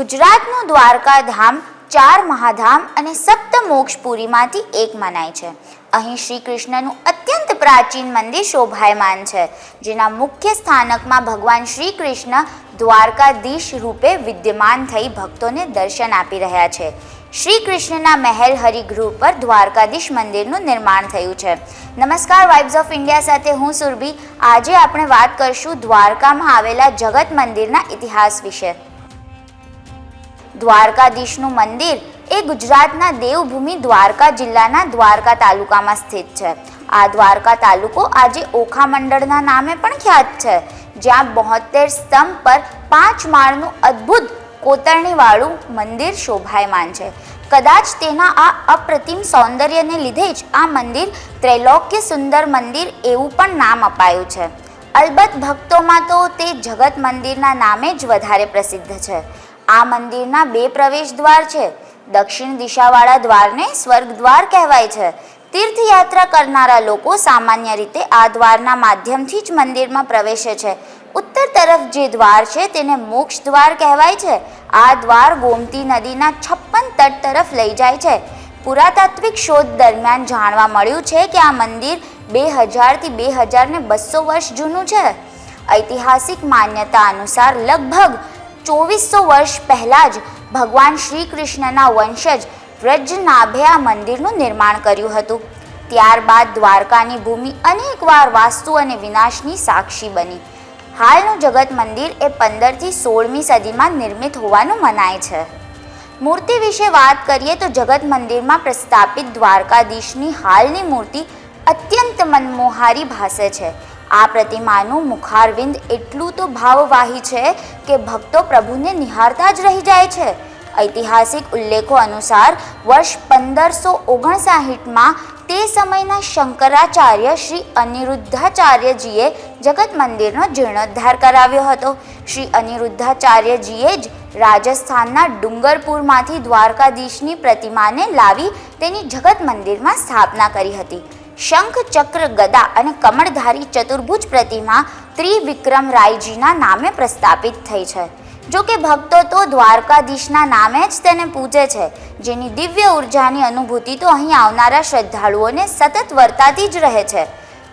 ગુજરાતનું દ્વારકા ધામ ચાર મહાધામ અને સપ્ત મોક્ષપુરીમાંથી એક મનાય છે. અહીં શ્રી કૃષ્ણનું અત્યંત પ્રાચીન મંદિર શોભાયમાન છે, જેના મુખ્ય સ્થાનકમાં ભગવાન શ્રી કૃષ્ણ દ્વારકાધીશ રૂપે વિદ્યમાન થઈ ભક્તોને દર્શન આપી રહ્યા છે. શ્રી કૃષ્ણના મહેલ હરિગૃહ પર દ્વારકાધીશ મંદિરનું નિર્માણ થયું છે. નમસ્કાર, વાઇબ્સ ઓફ ઇન્ડિયા સાથે હું સુરભી. આજે આપણે વાત કરશું દ્વારકામાં આવેલા જગત મંદિરના ઇતિહાસ વિશે. દ્વારકાધીશનું મંદિર એ ગુજરાતના દેવભૂમિ દ્વારકા જિલ્લાના દ્વારકા તાલુકામાં સ્થિત છે. આ દ્વારકા તાલુકો આજે ઓખા મંડળના નામે પણ ખ્યાત છે. જ્યાં બોતેર સ્તંભ પર પાંચ માળનું અદ્ભુત કોતરણીવાળું મંદિર શોભાયમાન છે. કદાચ તેના આ અપ્રતિમ સૌંદર્યને લીધે જ આ મંદિર ત્રૈલોક્ય સુંદર મંદિર એવું પણ નામ અપાયું છે. અલબત્ત ભક્તોમાં તો તે જગત મંદિરના નામે જ વધારે પ્રસિદ્ધ છે. આ મંદિરના બે પ્રવેશ દ્વાર છે. દક્ષિણ દિશાવાળા દ્વારને સ્વર્ગ દ્વાર કહેવાય છે. તીર્થયાત્રા કરનારા લોકો સામાન્ય રીતે આ દ્વારના માધ્યમથી જ મંદિરમાં પ્રવેશે છે. ઉત્તર તરફ જે દ્વાર છે તેને મોક્ષ દ્વાર કહેવાય છે. આ દ્વાર ગોમતી નદીના છપ્પન તટ તરફ લઈ જાય છે. પુરાતાત્વિક શોધ દરમિયાન જાણવા મળ્યું છે કે આ મંદિર બે હજારથી બે હજાર ને બસો વર્ષ જૂનું છે. ઐતિહાસિક માન્યતા અનુસાર લગભગ ચોવીસો વર્ષ પહેલાં જ ભગવાન શ્રી કૃષ્ણના વંશજ વ્રજનાભે મંદિરનું નિર્માણ કર્યું હતું. ત્યારબાદ દ્વારકાની ભૂમિ અનેકવાર વાસ્તુ અને વિનાશની સાક્ષી બની. હાલનું જગત મંદિર એ પંદરથી સોળમી સદીમાં નિર્મિત હોવાનું મનાય છે. મૂર્તિ વિશે વાત કરીએ તો જગત મંદિરમાં પ્રસ્થાપિત દ્વારકાધીશની હાલની મૂર્તિ અત્યંત મનમોહારી ભાસે છે. આ પ્રતિમાનું મુખારવિંદ એટલું તો ભાવવાહી છે કે ભક્તો પ્રભુને નિહાળતા જ રહી જાય છે. ઐતિહાસિક ઉલ્લેખો અનુસાર વર્ષ પંદરસો ઓગણસાહીઠમાં તે સમયના શંકરાચાર્ય શ્રી અનિરુદ્ધાચાર્યજીએ જગત મંદિરનો જીર્ણોદ્ધાર કરાવ્યો હતો. શ્રી અનિરુદ્ધાચાર્યજીએ જ રાજસ્થાનના ડુંગરપુરમાંથી દ્વારકાધીશની પ્રતિમાને લાવી તેની જગત મંદિરમાં સ્થાપના કરી હતી. શંખ ચક્ર ગદા અને કમળધારી ચતુર્ભુજ પ્રતિમા ત્રિવિક્રમ રાયજીના નામે પ્રસ્થાપિત થઈ છે. જો કે ભક્તો તો દ્વારકાધીશના નામે જ તેને પૂજે છે. જેની દિવ્ય ઉર્જાની અનુભૂતિ તો અહીં આવનારા શ્રદ્ધાળુઓને સતત વર્તાતી જ રહે છે.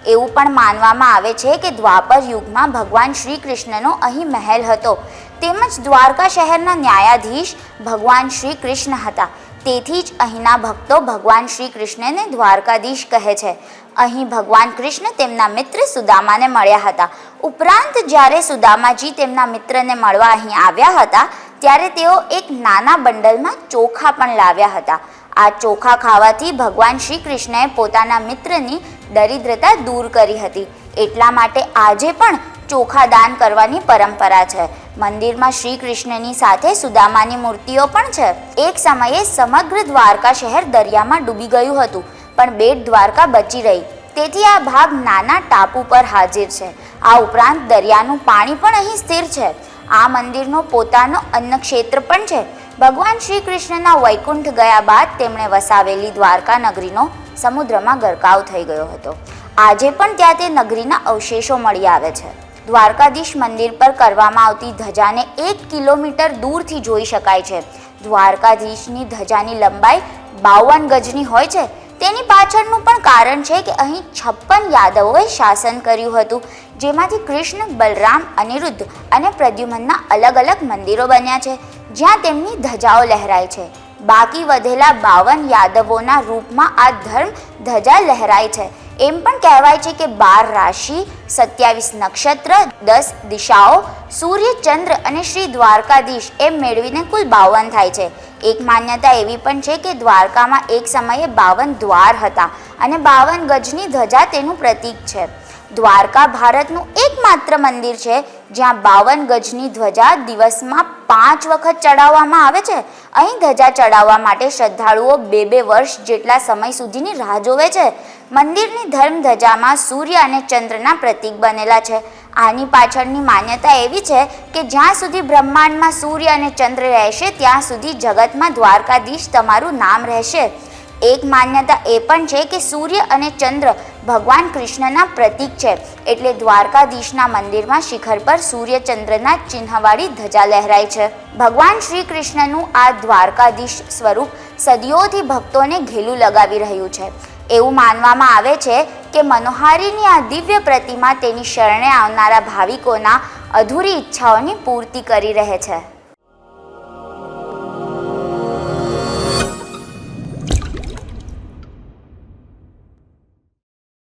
એવું પણ માનવામાં આવે છે કે દ્વાપર યુગમાં ભગવાન શ્રી કૃષ્ણનો અહીં મહેલ હતો. તેમજ દ્વારકા શહેરના ન્યાયાધીશ ભગવાન શ્રી કૃષ્ણ હતા. તેથી જ અહીંના ભક્તો ભગવાન શ્રી કૃષ્ણને દ્વારકાધીશ કહે છે. અહીં ભગવાન કૃષ્ણ તેમના મિત્ર સુદામાને મળ્યા હતા. ઉપરાંત જ્યારે સુદામાજી તેમના મિત્રને મળવા અહીં આવ્યા હતા, ત્યારે તેઓ એક નાના બંડલમાં ચોખા પણ લાવ્યા હતા. આ ચોખા ખાવાથી ભગવાન શ્રી કૃષ્ણએ પોતાના મિત્રની દરિદ્રતા દૂર કરી હતી. એટલા માટે આજે પણ ચોખા દાન કરવાની પરંપરા છે. મંદિરમાં શ્રી કૃષ્ણની સાથે સુદામાની મૂર્તિઓ પણ છે. એક સમયે સમગ્ર દ્વારકા શહેર દરિયામાં ડૂબી ગયું હતું, પણ બેટ દ્વારકા બચી રહી. તેથી આ ભાગ નાના ટાપુ પર હાજર છે. આ ઉપરાંત દરિયાનું પાણી પણ અહીં સ્થિર છે. આ મંદિરનો પોતાનો ક્ષેત્ર પણ છે. ભગવાન શ્રી કૃષ્ણના વૈકુંઠ ગયા બાદ તેમણે વસાવેલી દ્વારકા નગરીનો સમુદ્રમાં ગરકાવ થઈ ગયો હતો. આજે પણ ત્યાં તે નગરીના અવશેષો મળી આવે છે. દ્વારકાધીશ મંદિર પર કરવામાં આવતી ધજાને એક કિલોમીટર દૂરથી જોઈ શકાય છે. દ્વારકાધીશની ધજાની લંબાઈ બાવન ગજની હોય છે. તેની પાછળનું પણ કારણ છે કે અહીં છપ્પન યાદવોએ શાસન કર્યું હતું, જેમાંથી કૃષ્ણ, બલરામ, અનિરુદ્ધ અને પ્રદ્યુમનના અલગ અલગ મંદિરો બન્યા છે, જ્યાં તેમની ધજાઓ લહેરાય છે. બાકી વધેલા બાવન યાદવોના રૂપમાં આ ધર્મ ધજા લહેરાય છે. એમ પણ કહેવાય છે કે બાર રાશિ, સત્યાવીસ નક્ષત્ર, દસ દિશાઓ, સૂર્ય, ચંદ્ર અને શ્રી દ્વારકાધીશ એમ મેળવીને કુલ બાવન થાય છે. એક માન્યતા એવી પણ છે કે દ્વારકામાં એક સમયે બાવન દ્વાર હતા અને બાવન ગજની ધજા તેનું પ્રતીક છે. દ્વારકા ભારતનું એકમાત્ર મંદિર છે, જ્યાં બાવન ગજની ધ્વજા દિવસમાં પાંચ વખત ચડાવવામાં આવે છે. અહીં ધજા ચડાવવા માટે શ્રદ્ધાળુઓ બે બે વર્ષ જેટલા સમય સુધીની રાહ જોવે છે. મંદિરની ધર્મ ધજામાં સૂર્ય અને ચંદ્રના પ્રતીક બનેલા છે. આની પાછળની માન્યતા એવી છે કે જ્યાં સુધી બ્રહ્માંડમાં સૂર્ય અને ચંદ્ર રહેશે, ત્યાં સુધી જગતમાં દ્વારકાધીશ તમારું નામ રહેશે. એક માન્યતા એ પણ છે કે સૂર્ય અને ચંદ્ર ભગવાન કૃષ્ણના પ્રતીક છે. એટલે દ્વારકાધીશના મંદિરમાં શિખર પર સૂર્યચંદ્રના ચિહ્નવાળી ધજા લહેરાય છે. ભગવાન શ્રી કૃષ્ણનું આ દ્વારકાધીશ સ્વરૂપ સદીઓથી ભક્તોને ઘેલું લગાવી રહ્યું છે. એવું માનવામાં આવે છે કે મનોહારીની આ દિવ્ય પ્રતિમા તેની શરણે આવનારા ભાવિકોના અધૂરી ઈચ્છાઓની પૂર્તિ કરી રહે છે.